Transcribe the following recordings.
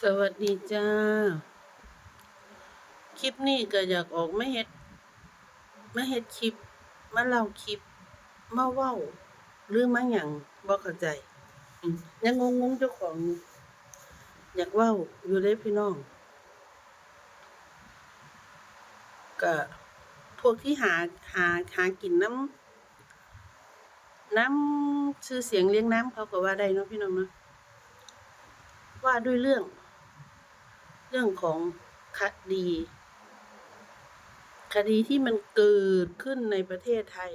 สวัสดีจ้า คลิปนี้ก็อยากออกมาเฮ็ด มาเฮ็ดคลิป มาเล่าคลิป มาเว้า หรือมาหยังบ่เข้าใจ ยังงงๆเจ้าของอยู่อยากเว้าอยู่เลยพี่น้อง ก็พวกที่หาหาหากินน้ำน้ำชื่อเสียงเลี้ยงน้ำเขาก็ว่าได้เนาะพี่น้องเนาะ ว่าด้วยเรื่อง เรื่องของคดี คดีที่มันเกิดขึ้นในประเทศไทย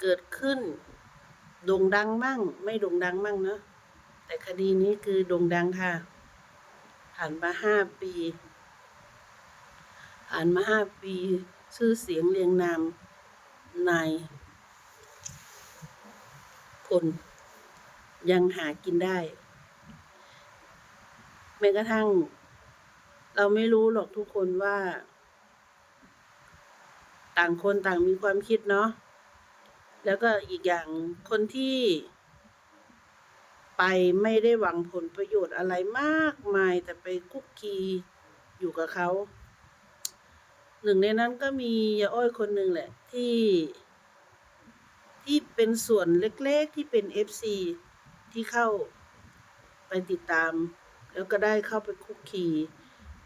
เกิดขึ้นโด่งดังมั่ง ไม่โด่งดังมั่งเนอะแต่คดีนี้คือโด่งดังค่ะ ผ่านมาห้าปี ผ่านมาห้าปี ชื่อเสียงเรียงนามนายพลยังหากินได้ แม้กระทั่ง เราไม่รู้หรอกทุกคนว่า ต่างคนต่างมีความคิดเนาะแล้วก็อีกอย่างคนที่ไปไม่ได้หวังผลประโยชน์อะไรมากมาย แต่ไปคุกคีอยู่กับเขา หนึ่งในนั้นก็มียาอ้อยคนหนึ่งแหละ ที่ ที่เป็นส่วนเล็กๆที่เป็นเอฟซีที่เข้าไปติดตาม แล้วก็ได้เข้าไปคุกคี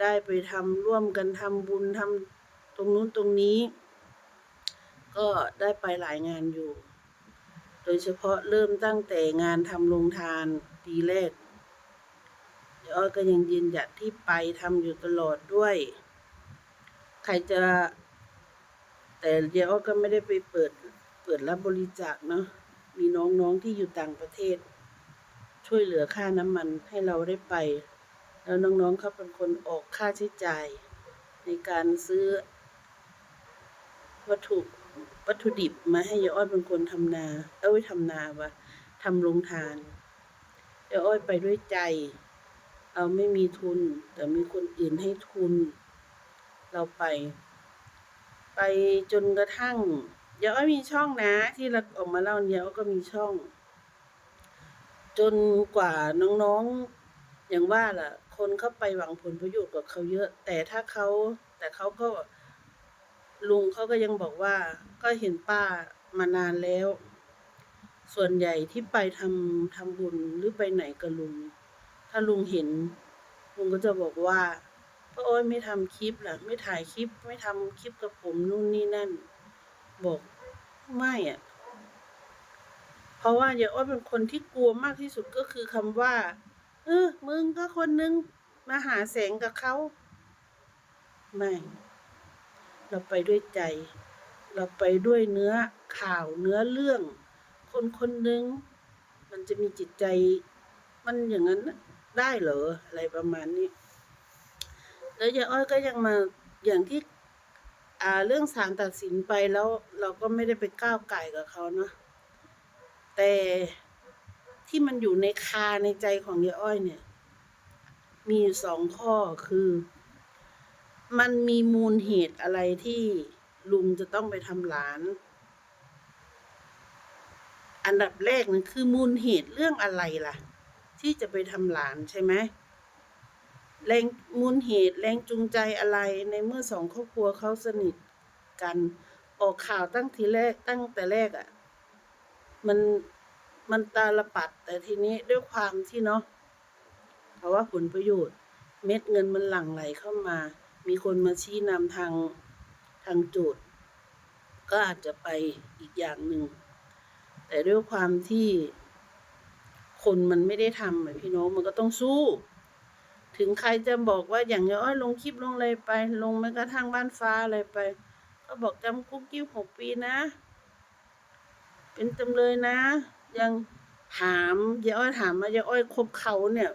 ได้ไปทำร่วมกันทำบุญทำตรงนู้นตรงนี้ ก็ได้ไปหลายงานอยู่ โดยเฉพาะเริ่มตั้งแต่งานทำโรงทานปีแรกเดี๋ยวอ้อยก็ยังยืนหยัดที่ไปทำอยู่ตลอดด้วย ใครจะแต่เดี๋ยวอ้อก็ไม่ได้ไปเปิดเปิดรับบริจาคเนาะมีน้องๆที่อยู่ต่างประเทศ ช่วยเหลือค่าน้ำมันให้เราได้ไป แล้วน้องๆเขาเป็นคนออกค่าใช้จ่าย ในการซื้อ วัตถุวัตถุดิบมาให้ยายอ้อยเป็นคนทำนา เอ้ยทำนาวะทำโรงทานยายอ้อยไปด้วยใจ เราไม่มีทุน แต่มีคนอื่นให้ทุน เราไป ไปจนกระทั่งยายอ้อยมีช่องนะ ที่เราออกมาเล่าเนี่ยอ้อยก็มีช่อง จนกว่าน้องๆอย่างว่าล่ะ คนเข้าไปหวังผลประโยชน์กับเขาเยอะ แต่ถ้าเขาแต่เขาก็ลุงเขาก็ยังบอกว่า ก็เห็นป้ามานานแล้ว ส่วนใหญ่ที่ไปทำทำบุญหรือไปไหนกับลุง ถ้าลุงเห็น ลุงก็จะบอกว่าป้าอ้อยไม่ทำคลิปล่ะ ไม่ถ่ายคลิป ไม่ทำคลิปกับผมนู่นนี่นั่น บอกไม่อะ ราะว่าย่าอ้อยเป็นคนที่กลัวมากที่สุดก็คือคำว่า เออ มึงก็คนนึงมาหาแสงกับเขาไม่ เราไปด้วยใจ เราไปด้วยเนื้อข่าวเนื้อเรื่อง คนคนหนึ่งมันจะมีจิตใจ มันอย่างนั้นนะได้เหรออะไรประมาณนี้ แล้วยายอ้อยก็ยังมาอย่างที่ อ่าเรื่องศาลตัดสินไปแล้ว เราก็ไม่ได้ไปก้าวไก่กับเขาเนาะ แต่ที่มันอยู่ในคาในใจของยายอ้อยเนี่ย มีสองข้อคือ มันมีมูลเหตุอะไรที่ลุงจะต้องไปทำหลาน อันดับแรกนั่นคือมูลเหตุเรื่องอะไรล่ะ ที่จะไปทำหลานใช่ไหมแรงมูลเหตุแรงจูงใจอะไรในเมื่อสองครอบครัวเขาสนิทกัน ออกข่าวตั้งทีแรกตั้งแต่แรกอะ่ะ มันมันตาลปัด แต่ทีนี้ด้วยความที่เนาะเพราะว่าผลประโยชน์ เม็ดเงินมันหลั่งไหลเข้ามา มีคนมาชี้นำทางทางจทย์ก็อาจจะไปอีกอย่างหนึ่ง แต่ด้วยความที่คนมันไม่ได้ทำอะพี่น้องมันก็ต้องสู้ ถึงใครจะบอกว่าอย่างเงี้อยลงคลิปลงอะไรไป ลงแม้กระทั่งบ้านฟ้าอะไรไป ก็บอกจำคุกกิ้วหกปีนะ เป็นจำเลยนะ ยังถามยายอ้อยถามมายายอ้อยคบเขาเนี่ย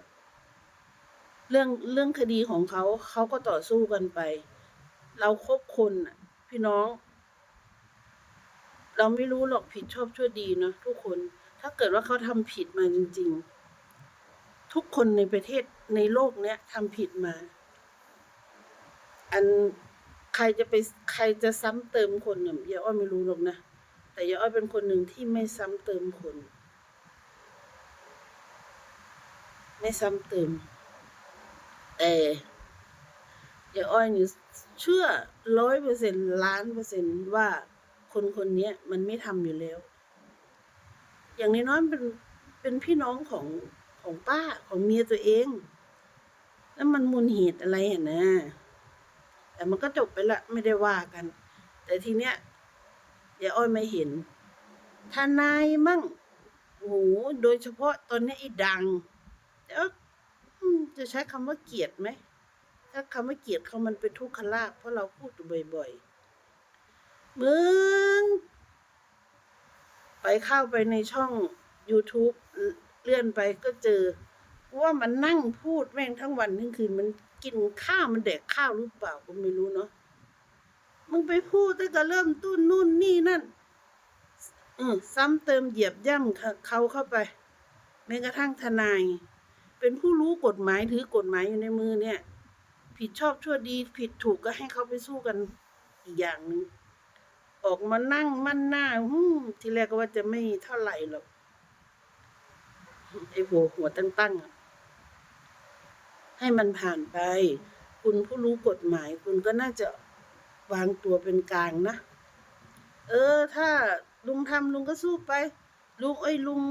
เรื่องเรื่องคดีของเขาเขาก็ต่อสู้กันไป เราคบคนน่ะ พี่น้อง เราไม่รู้หรอกผิดชอบชั่วดีเนาะทุกคน ถ้าเกิดว่าเขาทำผิดมาจริง ๆ ทุกคนในประเทศในโลกเนี้ยทำผิดมา อันใครจะไปใครจะซ้ำเติมคนเนี่ยยายอ้อยไม่รู้หรอกนะ แต่ยายอ้อยเป็นคนหนึ่งที่ไม่ซ้ำเติมคน ไม่ซ้ำเติม แต่ย่าอ้อยนี่เชื่อร้อยเปอร์เซ็นล้านเปอร์เซ็นว่าคนคนนี้มันไม่ทำอยู่แล้ว อย่างน้อยๆเป็นเป็นพี่น้องของของป้าของเมียตัวเอง แล้วมันมูลเหตุอะไรอะนะ แต่มันก็จบไปละไม่ได้ว่ากัน แต่ทีเนี้ย ย่าอ้อยไม่เห็น ทนายมั่งโอ้โหโดยเฉพาะตอนนี้ไอ้ดังแต่ว่าอืมจะใช้คำว่าเกียดไหมถ้าคำว่าเกียดเขามันเป็นทุกขลาภเพราะเราพูดอยู่บ่อยๆมึงไปเข้าไปในช่อง YouTube เลื่อนไปก็เจอ ว่ามันนั่งพูดแม่งทั้งวันทั้งคืน มันกินข้าวมันแดกข้าวหรือเปล่าก็ไม่รู้เนาะ มึงไปพูดตั้งแต่เริ่มต้นนู่นนี่นั่นอืมซ้ำเติมเหยียบย่ำเขาเข้าไปแม้กระทั่งทนาย เป็นผู้รู้กฎหมายถือกฎหมายอยู่ในมือเนี่ย ผิดชอบชั่วดี ผิดถูกก็ให้เขาไปสู้กันอีกอย่างหนึ่งออกมานั่งมั่นหน้าฮึมทีแรกก็ว่าจะไม่เท่าไหร่หรอกไอ้หัวหัวตั้งๆให้มันผ่านไป คุณผู้รู้กฎหมายคุณก็น่าจะ วางตัวเป็นกลางนะ เออ ถ้าลุงทำลุงก็สู้ไป ลุงเอ้ยลุง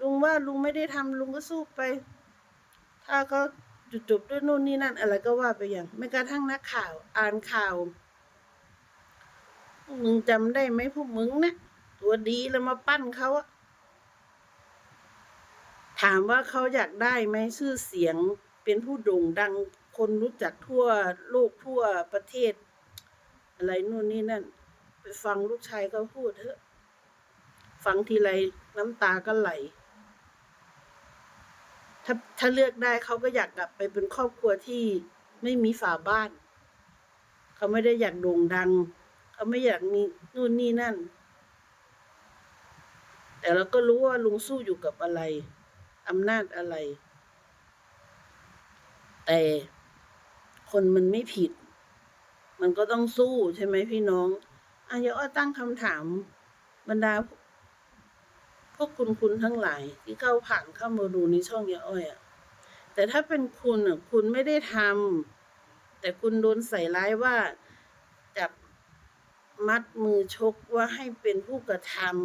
ลุงว่าลุงไม่ได้ทำลุงก็สู้ไป ถ้าเขาจุดจบด้วยนู่นนี่นั่น อะไรก็ว่าไปอย่างไม่กระทั่งนักข่าว อ่านข่าวพวกมึงจำได้ไหมพวกมึงนะตัวดีแล้วมาปั้นเขาอะถามว่าเขาอยากได้ไหมชื่อเสียงเป็นผู้โด่งดังคนรู้จักทั่วโลกทั่วประเทศ อะไรนู่นนี่นั่น ไปฟังลูกชายเขาพูดเถอะฟังทีไรน้ำตาก็ไหล ถ้าถ้าเลือกได้เขาก็อยากกลับไปเป็นครอบครัวที่ไม่มีฝาบ้าน เขาไม่ได้อยากโด่งดัง เขาไม่อยากมีนู่นนี่นั่น แต่เราก็รู้ว่าลุงสู้อยู่กับอะไรอำนาจอะไร แต่คนมันไม่ผิด มันก็ต้องสู้ใช่ไหมพี่น้องอายอ้อตั้งคำถามบรรดา พวกคุณคุณทั้งหลาย ที่เข้าผ่านเข้ามาดูในช่องยาอ้อยอะแต่ถ้าเป็นคุณอะคุณไม่ได้ทำแต่คุณโดนใส่ร้ายว่าจับมัดมือชกว่าให้เป็นผู้กระทำ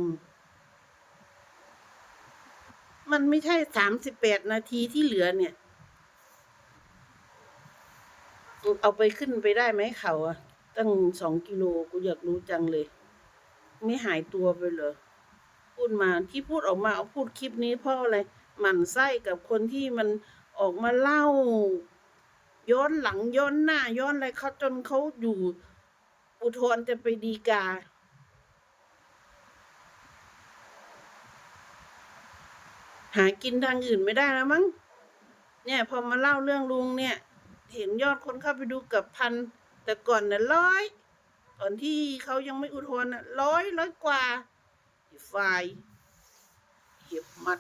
มันไม่ใช่สามสิบแปดนาทีที่เหลือเนี่ย เอาไปขึ้นไปได้ไหมเขาอะตั้งสองกิโลกูอยากรู้จังเลย ไม่หายตัวไปเหรอพูดมาที่พูดออกมาเอาพูดคลิปนี้เพราะอะไรหมั่นไส้กับคนที่มันออกมาเล่า ย้อนหลังย้อนหน้า ย้อนอะไรเขาจนเขาอยู่อุทธรจะไปดีกา หากินทางอื่นไม่ได้แล้วมั้งเนี่ยพอมาเล่าเรื่องลุงเนี่ย เห็นยอดคนเข้าไปดูเกับพัน แต่ก่อนน่ะร้อยตอนที่เขายังไม่อุทธรณ์น่ะร้อยร้อยกว่าฝ่ายเหียบมัด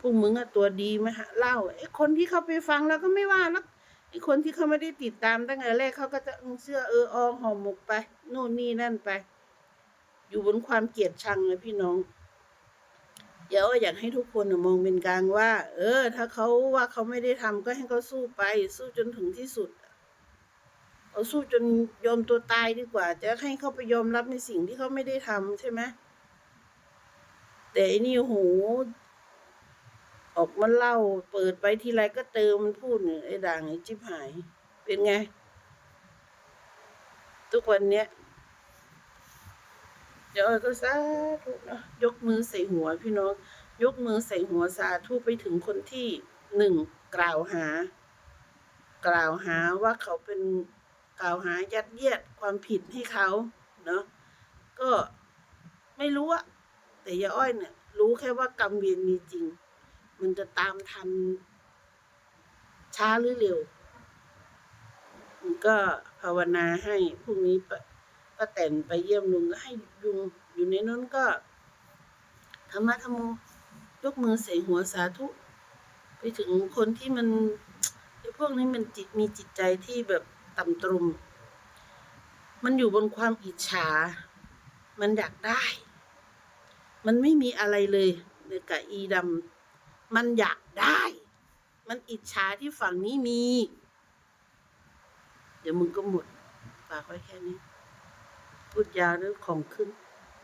พวกมึงอะตัวดีไหมฮะเล่าไอ้คนที่เขาไปฟังแล้วก็ไม่ว่าแล้วไอ้คนที่เขาไม่ได้ติดตามตั้งแต่แรกเขาก็จะเออเชื่อเอออห่อหมกไป โน่นนี่นั่นไป อยู่บนความเกลียดชังเลยพี่น้อง เดี๋ยวอยากให้ทุกคนมองเป็นกลางว่า เออ ถ้าเขาว่าเขาไม่ได้ทำก็ให้เขาสู้ไป สู้จนถึงที่สุดเอาสู้จนยอมตัวตายดีกว่า จะให้เขาไปยอมรับในสิ่งที่เขาไม่ได้ทำใช่ไหมแต่อันนี่โหออกมาเล่า เปิดไปทีไรก็เติมมันพูดเนี่ยไอ้ด่างไอ้จิบหาย เป็นไง ทุกวันเนี้ย ดี๋ยวก็สาธุนะยกมือใส่หัวพี่น้อง ยกมือใส่หัวสาธุไปถึงคนที่หนึ่งกล่าวหา กล่าวหาว่าเขาเป็นกล่าวหายัดเยียดความผิดให้เขาเนาะก็ไม่รู้อะแต่ยาอ้อยเนี่ย รู้แค่ว่ากรรมเวียนมีจริง มันจะตามทัน ช้าหรือเร็ว มันก็ภาวนาให้พรุ่งนี้ ป้าแตนไปเยี่ยมลุงก็ให้ลุงอยู่ในนั้นก็ธรรมะธรรมยกมือใส่หัวสาธุ ไปถึงคนที่มันไอ้พวกนี้มันจิตมีจิตใจที่แบบต่ำตรมมันอยู่บนความอิจฉา มันอยากได้ มันไม่มีอะไรเลยในกะอีดำมันอยากได้ มันอิจฉาที่ฝั่งนี้มี เดี๋ยวมึงก็หมดฝากไว้แค่นี้ พูดยาหรือของขึ้น